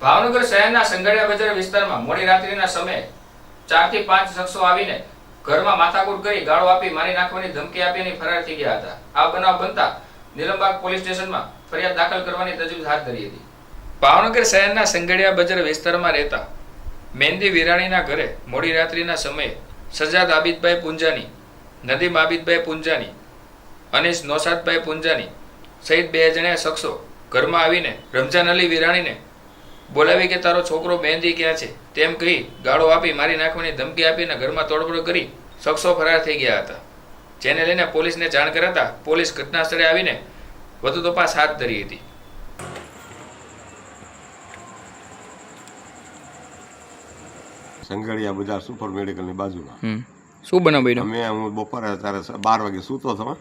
ભાવનગર શહેરના સંગડિયા બજાર વિસ્તારમાં મોડી રાત્રિના સમયે ચારથી પાંચ શખ્સો આવીને ઘરમાં માથાકૂટ કરી ગાળો આપી મારી નાખવાની ધમકી આપીને ફરાર થઈ ગયા હતા. આ બનાવ બનતા નિલમબાગ પોલીસ સ્ટેશનમાં ફરિયાદ દાખલ કરવાની તજવીજ હાથ ધરી હતી. ભાવનગર શહેરના સંગડિયા બજાર વિસ્તારમાં રહેતા મહેંદી વિરાણીના ઘરે મોડી રાત્રિના સમયે સજાદ આબિદભાઈ પુંજાની, નદીમ આબિદભાઈ પુંજાની, અનીશ નોસાદભાઈ પુંજાની સહિત બે જણા શખ્સો ઘરમાં આવીને રમજાન અલી વિરાણીને બોલાવી કે તારો છોકરો મહેંદી ક્યાં છે? તેમ કહી ગાળો આપી મારી નાખવાની ધમકી આપીને ઘરમાં તોડફોડ કરી શખ્સો ફરાર થઈ ગયા હતા. જેને લઈને પોલીસને જાણ કરાતા પોલીસ ઘટના સ્થળે આવીને વધુ તપાસ હાથ ધરી હતી. સંઘળિયા બજાર સુપર મેડિકલની બાજુમાં. શું બનાવ ભાઈ અમે હું બપોરે ત્યારે બાર વાગે સૂતો હતો.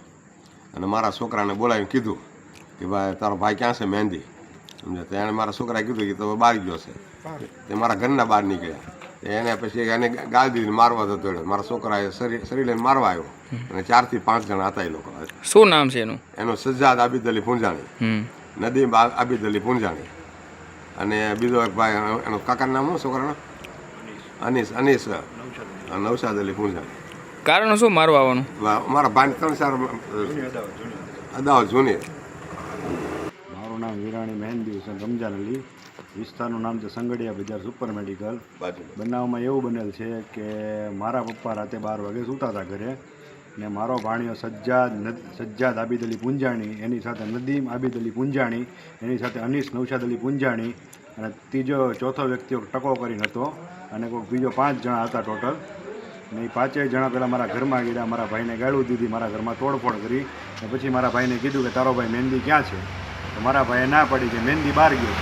અને મારા છોકરાને બોલાવીને કીધું કે ભાઈ તારો ભાઈ ક્યાં છે? મહેંદી. સમજ્યા તો એણે મારા છોકરાએ કીધું કે તો બહાર ગયો છે તે મારા ઘરના બહાર નીકળ્યા એને પછી એને ગાળ દીધી મારવા જતો રહ્યો મારા છોકરાએ શરીર લઈને મારવા આવ્યો અને ચારથી પાંચ જણા હતા એ લોકો શું નામ છે એનું એનો સજ્જાદ આબિદ અલી પુંજાણી નદીમ આબિદ અલી પુંજાણી અને બીજો એક ભાઈ એનો- એનો કાકાનું નામ શું છોકરાનો અનીસ અનીસ નવસાદ અલી પુંજાણી કારણ શું મારવા આવવાનું મારા ભાઈ ત્રણ ચાર અદાવત જૂની મારું નામ વિરાણી મહેંદી હુસેન રમજાન અલી. વિસ્તારનું નામ છે સંગડિયા બજાર સુપર મેડિકલ. બનાવમાં એવું બનેલ છે કે મારા પપ્પા રાતે બાર વાગે સૂતા હતા ઘરે ને મારો ભાણિયો સજ્જાદ સજ્જાદ આબિદ અલી પુંજાણી એની સાથે નદીમ આબિદ અલી પુંજાણી એની સાથે અનીસ નૌશાદ અલી પુંજાણી અને ત્રીજો ચોથો વ્યક્તિઓ ટકો કરીને હતો અને કોઈક બીજો પાંચ જણા હતા ટોટલ. ને એ પાંચેય જણા પહેલાં મારા ઘરમાં ગયા મારા ભાઈને ગાળું દીધી મારા ઘરમાં તોડફોડ કરી ને પછી મારા ભાઈને કીધું કે તારો ભાઈ મહેંદી ક્યાં છે? તો મારા ભાઈએ ના પડી કે મહેંદી બહાર ગયો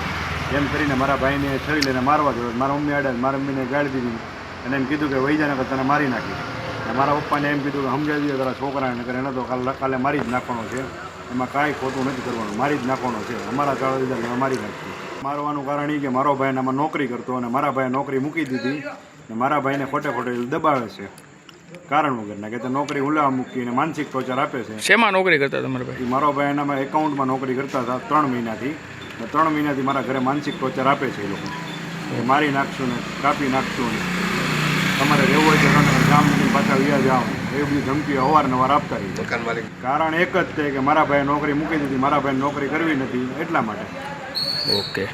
એમ કરીને મારા ભાઈને છરી લઈને મારવા ગયો. મારા મમ્મી આડે મારા મમ્મીને ગાળી દીધી અને એમ કીધું કે વહી જાય ને તને મારી નાખી મારા પપ્પાને એમ કીધું કે સમજાવી દીધો તારા છોકરાને કરે એને તો કાલે કાલે મારી જ નાખવાનો છે. એમાં કાંઈ ખોટું નથી કરવાનું. મારી જ નાખવાનો છે. અમારા ચાળો દીધા મારી નાખી મારવાનું કારણ એ કે મારો ભાઈ આમાં નોકરી કરતો અને મારા ભાઈએ નોકરી મૂકી દીધી ને મારા ભાઈને ખોટે ખોટે દબાવે છે. કારણ વગરના કે તે નોકરી ઉલ્લાવા મૂકીને માનસિક ટોર્ચર આપે છે. શેમાં નોકરી કરતા તમારા ભાઈ? મારો ભાઈ એનામાં એકાઉન્ટમાં નોકરી કરતા હતા ત્રણ મહિનાથી. ત્રણ મહિનાથી મારા ઘરે માનસિક ટોર્ચર આપે છે એ લોકો. મારી નાખશું ને કાપી નાખશું ને. તમારે રહેવું હોય તો તમે ગામ પાછા વ્યા જાઓ. એવી બધી ધમકીઓ અવારનવાર આપતા રહી મકાન માલિક. કારણ એક જ છે કે મારા ભાઈએ નોકરી મૂકી દીધી. મારા ભાઈને નોકરી કરવી નથી એટલા માટે. ઓકે.